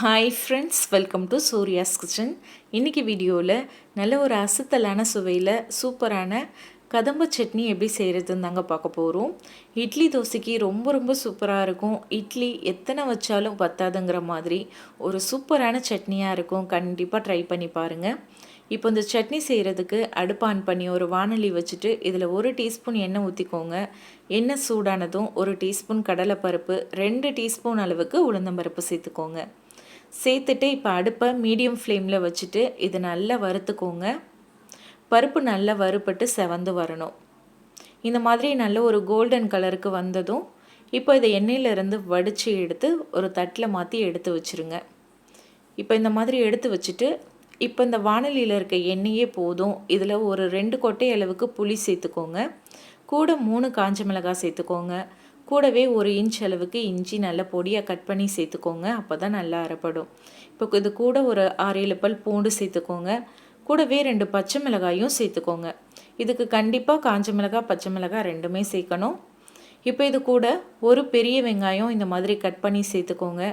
Hi friends welcome to Surya's kitchen இன்றைக்கி வீடியோவில் நல்ல ஒரு அசத்தலான சுவையில் சூப்பரான கதம்ப சட்னி எப்படி செய்கிறதுன்னு தாங்க பார்க்க போகிறோம் இட்லி தோசைக்கு ரொம்ப ரொம்ப சூப்பராக இருக்கும். இட்லி எத்தனை வச்சாலும் பத்தாதுங்கிற மாதிரி ஒரு சூப்பரான சட்னியாக இருக்கும். கண்டிப்பாக ட்ரை பண்ணி பாருங்கள் இப்போ இந்த சட்னி செய்கிறதுக்கு அடுப்பு ஆன் பண்ணி ஒரு வானொலி வச்சுட்டு இதில் ஒரு டீஸ்பூன் எண்ணெய் ஊற்றிக்கோங்க எண்ணெய் சூடானதும் ஒரு டீஸ்பூன் கடலைப்பருப்பு ரெண்டு டீஸ்பூன் அளவுக்கு உளுந்தம்பருப்பு சேர்த்துக்கோங்க. சேர்த்துட்டு இப்போ அடுப்பை மீடியம் ஃப்ளேமில் வச்சுட்டு இது நல்லா வறுத்துக்கோங்க. பருப்பு நல்லா வறுப்பட்டு செவந்து வரணும். இந்த மாதிரி நல்ல ஒரு கோல்டன் கலருக்கு வந்ததும் இப்போ இதை எண்ணெயிலேருந்து வடித்து எடுத்து ஒரு தட்டில் மாற்றி எடுத்து வச்சுருங்க. இப்போ இந்த மாதிரி எடுத்து வச்சுட்டு இப்போ இந்த வானலியில் இருக்க எண்ணெயே போதும். இதில் ஒரு ரெண்டு கொட்டை அளவுக்கு புளி சேர்த்துக்கோங்க. கூட மூணு காஞ்ச மிளகாய் சேர்த்துக்கோங்க. கூடவே ஒரு இன்ச் அளவுக்கு இஞ்சி நல்லா பொடியாக கட் பண்ணி சேர்த்துக்கோங்க. அப்போ தான் நல்லா அரைப்படும். இப்போ இது கூட ஒரு ஆறு ஏழு பல் பூண்டு சேர்த்துக்கோங்க. கூடவே ரெண்டு பச்சை மிளகாயும் சேர்த்துக்கோங்க. இதுக்கு கண்டிப்பாக காஞ்ச மிளகாய் பச்சை மிளகாய் ரெண்டுமே சேர்க்கணும். இப்போ இது கூட ஒரு பெரிய வெங்காயம் இந்த மாதிரி கட் பண்ணி சேர்த்துக்கோங்க.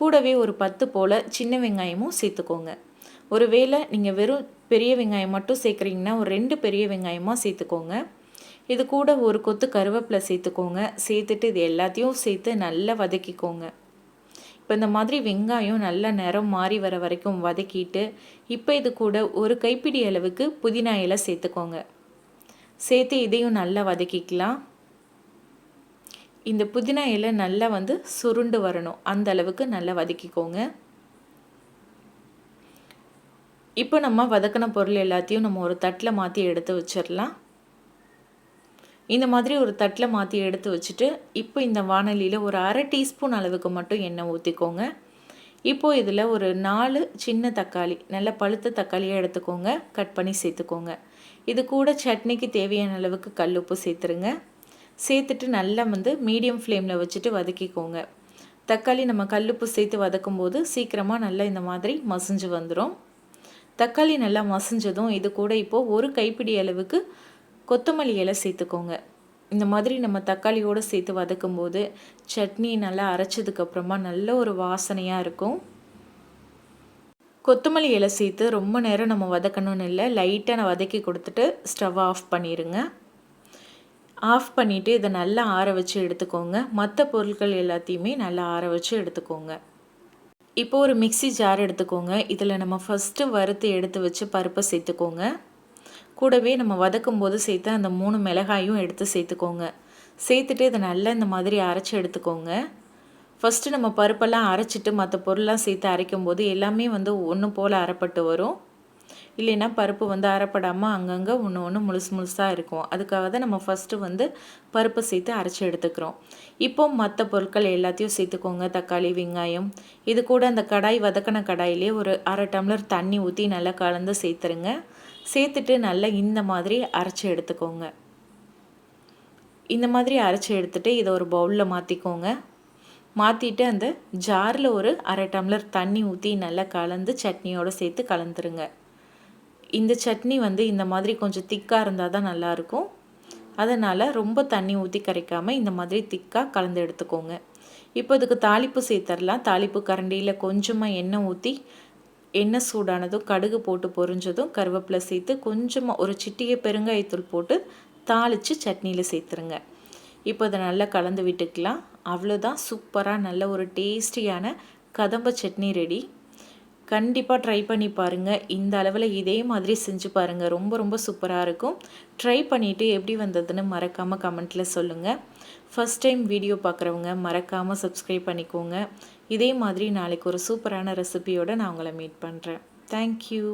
கூடவே ஒரு பத்து போல் சின்ன வெங்காயமும் சேர்த்துக்கோங்க. ஒருவேளை நீங்கள் வெறும் பெரிய வெங்காயம் மட்டும் சேர்க்குறீங்கன்னா ஒரு ரெண்டு பெரிய வெங்காயமாக சேர்த்துக்கோங்க. இது கூட ஒரு கொத்து கருவேப்பிலை சேர்த்துக்கோங்க. சேர்த்துட்டு இது எல்லாத்தையும் சேர்த்து நல்லா வதக்கிக்கோங்க. இப்போ இந்த மாதிரி வெங்காயம் நல்லா நிறம் மாறி வர வரைக்கும் வதக்கிட்டு இப்போ இது கூட ஒரு கைப்பிடி அளவுக்கு புதினா இலை சேர்த்துக்கோங்க. சேர்த்து இதையும் நல்லா வதக்கிக்கலாம். இந்த புதினா இலை நல்லா வந்து சுருண்டு வரணும். அந்த அளவுக்கு நல்லா வதக்கிக்கோங்க. இப்போ நம்ம வதக்கின பொருள் எல்லாத்தையும் நம்ம ஒரு தட்டில் மாற்றி எடுத்து வச்சிடலாம். இந்த மாதிரி ஒரு தட்டில் மாற்றி எடுத்து வச்சுட்டு இப்போ இந்த வானலியில் ஒரு அரை டீஸ்பூன் அளவுக்கு மட்டும் எண்ணெய் ஊற்றிக்கோங்க இப்போது இதில் ஒரு நாலு சின்ன தக்காளி நல்ல பழுத்த தக்காளியாக எடுத்துக்கோங்க கட் பண்ணி சேர்த்துக்கோங்க. இது கூட சட்னிக்கு தேவையான அளவுக்கு கல் உப்பு சேர்த்துருங்க. சேர்த்துட்டு நல்லா வந்து மீடியம் ஃப்ளேமில் வச்சுட்டு வதக்கிக்கோங்க. தக்காளி நம்ம கல்லுப்பு சேர்த்து வதக்கும் போது சீக்கிரமாக நல்லா இந்த மாதிரி மசிஞ்சு வந்துடும் தக்காளி நல்லா மசிஞ்சதும் இது கூட இப்போது ஒரு கைப்பிடி அளவுக்கு கொத்தமல்லி இலை சேர்த்துக்கோங்க. இந்த மாதிரி நம்ம தக்காளியோடு சேர்த்து வதக்கும் போது சட்னி நல்லா அரைச்சதுக்கப்புறமா நல்ல ஒரு வாசனையாக இருக்கும். கொத்தமல்லி இலை சேர்த்து ரொம்ப நேரம் நம்ம வதக்கணும்னு இல்லை லைட்டாக நான் வதக்கி கொடுத்துட்டு ஸ்டவ் ஆஃப் பண்ணிடுங்க ஆஃப் பண்ணிவிட்டு இதை நல்லா ஆற வச்சு எடுத்துக்கோங்க. மற்ற பொருட்கள் எல்லாத்தையுமே நல்லா ஆற வச்சு எடுத்துக்கோங்க. இப்போ ஒரு மிக்சி ஜார் எடுத்துக்கோங்க. இதில் நம்ம ஃபஸ்ட்டு வறுத்து எடுத்து வச்சு பருப்பை சேர்த்துக்கோங்க. கூடவே நம்ம வதக்கும் போது சேர்த்து அந்த மூணு மிளகாயும் எடுத்து சேர்த்துக்கோங்க. சேர்த்துட்டு இதை நல்லா இந்த மாதிரி அரைச்சி எடுத்துக்கோங்க. ஃபஸ்ட்டு நம்ம பருப்பெல்லாம் அரைச்சிட்டு மற்ற பொருள்லாம் சேர்த்து அரைக்கும் போது எல்லாமே வந்து ஒன்று போல் அரைப்பட்டு வரும். இல்லைன்னா பருப்பு வந்து அரைப்படாமல் அங்கங்கே ஒன்று ஒன்று முழுசு முழுசாக இருக்கும். அதுக்காக தான் நம்ம ஃபஸ்ட்டு வந்து பருப்பை சேர்த்து அரைச்சி எடுத்துக்கிறோம். இப்போ மற்ற பொருட்கள் எல்லாத்தையும் சேர்த்துக்கோங்க. தக்காளி வெங்காயம். இது கூட அந்த கடாய் வதக்கின கடாயிலே ஒரு அரை டம்ளர் தண்ணி ஊற்றி நல்லா கலந்து சேர்த்துருங்க. சேர்த்துட்டு நல்லா இந்த மாதிரி அரைச்சி எடுத்துக்கோங்க. இந்த மாதிரி அரைச்சி எடுத்துகிட்டு இதை ஒரு பவுலில் மாற்றிக்கோங்க மாற்றிட்டு அந்த ஜாரில் ஒரு அரை டம்ளர் தண்ணி ஊற்றி நல்லா கலந்து சட்னியோடு சேர்த்து கலந்துருங்க. இந்த சட்னி வந்து இந்த மாதிரி கொஞ்சம் திக்காக இருந்தால் தான் நல்லாயிருக்கும். அதனால் ரொம்ப தண்ணி ஊற்றி கரைக்காமல் இந்த மாதிரி திக்காக கலந்து எடுத்துக்கோங்க. இப்போ இதுக்கு தாளிப்பு சேர்த்துடலாம் தாளிப்பு கரண்டியில் கொஞ்சமாக எண்ணெய் ஊற்றி எண்ணெய் சூடானதும் கடுகு போட்டு பொரிஞ்சதும் கருவேப்பிலை சேர்த்து கொஞ்சமாக ஒரு சிட்டிகை பெருங்காயத்தூள் போட்டு தாளித்து சட்னியில் சேர்த்துருங்க. இப்போ அதை நல்லா கலந்து விட்டுக்கலாம். அவ்வளோதான் சூப்பராக நல்ல ஒரு டேஸ்டியான கதம்ப சட்னி ரெடி. கண்டிப்பாக ட்ரை பண்ணி பாருங்கள் இந்த அளவில் இதே மாதிரி செஞ்சு பாருங்கள் ரொம்ப ரொம்ப சூப்பராக இருக்கும். ட்ரை பண்ணிவிட்டு எப்படி வந்ததுன்னு மறக்காமல் கமெண்ட்டில் சொல்லுங்கள் ஃபஸ்ட் டைம் வீடியோ பார்க்குறவங்க மறக்காமல் சப்ஸ்கிரைப் பண்ணிக்கோங்க. இதே மாதிரி நாளைக்கு ஒரு சூப்பரான ரெசிபியோடு நான் உங்களை மீட் பண்ணுறேன் தேங்க்யூ